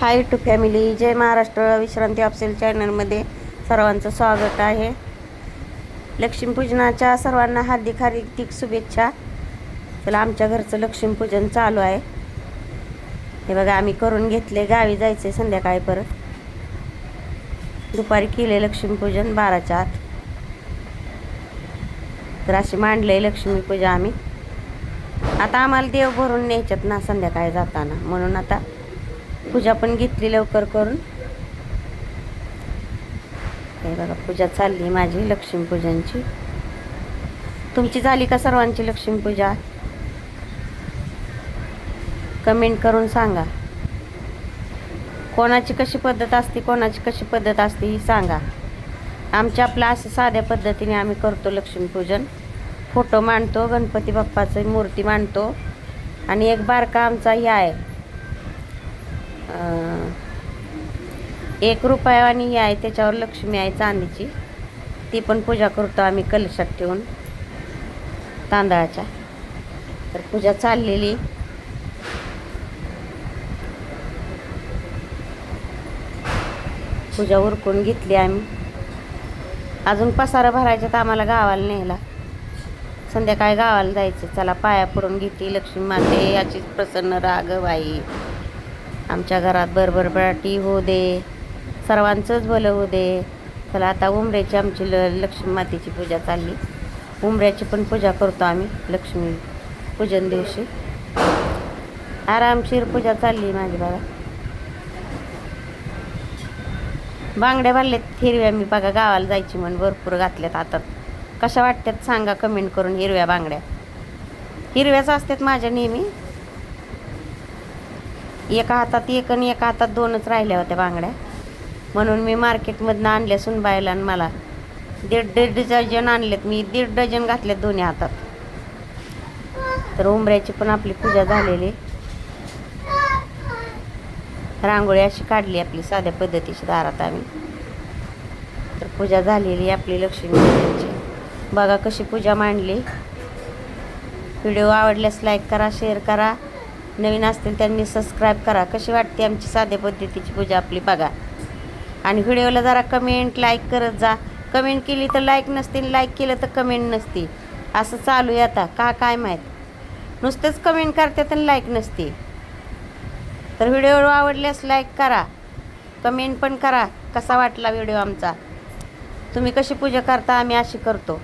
High to family जय महाराष्ट्र. विश्रांती ऑप्सेल चॅनलमध्ये सर्वांचं स्वागत आहे. लक्ष्मीपूजनाच्या सर्वांना हार्दिक हार्दिक शुभेच्छा. चला आमच्या घरचं लक्ष्मीपूजन चालू आहे. हे बघा आम्ही करून घेतले. गावी जायचं आहे संध्याकाळी परत. दुपारी केले लक्ष्मीपूजन बाराच्या आत. तर अशी मांडले लक्ष्मीपूजा आम्ही. आता आम्हाला देव भरून न्यायच्यात ना संध्याकाळी जाताना. म्हणून आता पूजा पण घेतली लवकर करून. हे बघा पूजा चालली माझी लक्ष्मीपूजनची तुमची झाली का सर्वांची लक्ष्मीपूजा कमेंट करून सांगा. कोणाची कशी पद्धत असते कोणाची कशी पद्धत असते ही सांगा. आमच्या आपलं असं साध्या पद्धतीने आम्ही करतो लक्ष्मीपूजन फोटो मांडतो गणपती बाप्पाचं मूर्ती मांडतो. आणि एक बारका आमचा हे आहे. एक रुपया आणि हे आहे त्याच्यावर लक्ष्मी आहे चांदीची. ती पण पूजा करतो आम्ही कलशात ठेवून तांदळाच्या. तर पूजा चाललेली. पूजा उरकून घेतली आम्ही. अजून पसारा भरायचा तर आम्हाला गावाला न्यायला. संध्याकाळी गावाला जायचं. चला पाया पडून घेते लक्ष्मी माते याचीच प्रसन्न राग बाई आमच्या घरात बरबरबराटी होऊ दे. सर्वांचंच भलं होऊ दे. चला आता उमऱ्याची आमची ल लक्ष्मी मातेची पूजा चालली. उमऱ्याची पण पूजा करतो आम्ही लक्ष्मी पूजन दिवशी. आरामशीर पूजा चालली माझी बाबा. बांगड्या भरलेत हिरव्या मी बघा गावाला जायची म्हणून भरपूर घातल्यात हातात कशा वाटतात सांगा कमेंट करून हिरव्या बांगड्या. हिरव्याच असतात माझ्या नेहमी. एका हातात एक आणि एका हातात दोनच राहिल्या होत्या बांगड्या. म्हणून मी मार्केटमधनं आणल्या सुनबायला आणि मला दीड दीड डझन आणलेत. मी दीड डझन घातलेत दोन्ही हातात. तर उंबऱ्याची पण आपली पूजा झालेली. रांगोळी अशी काढली आपली साध्या पद्धतीची दारात आम्ही. तर पूजा झालेली आपली लक्ष्मी पूजनची बघा कशी पूजा मांडली. व्हिडिओ आवडल्यास लाईक करा शेअर करा. नवीन असतील त्यांनी सबस्क्राईब करा. कशी वाटते आमची साध्या पद्धतीची पूजा आपली बघा. आणि व्हिडिओला जरा कमेंट लाईक करत जा. कमेंट केली तर लाईक नसतील लाईक केलं तर कमेंट नसते असं चालू आहे आता. का काय माहीत? नुसतेच कमेंट करते तर लाईक नसते तर व्हिडिओ आवडल्यास लाईक करा. कमेंट पण करा. कसा वाटला व्हिडिओ आमचा? तुम्ही कशी पूजा करता? आम्ही अशी करतो.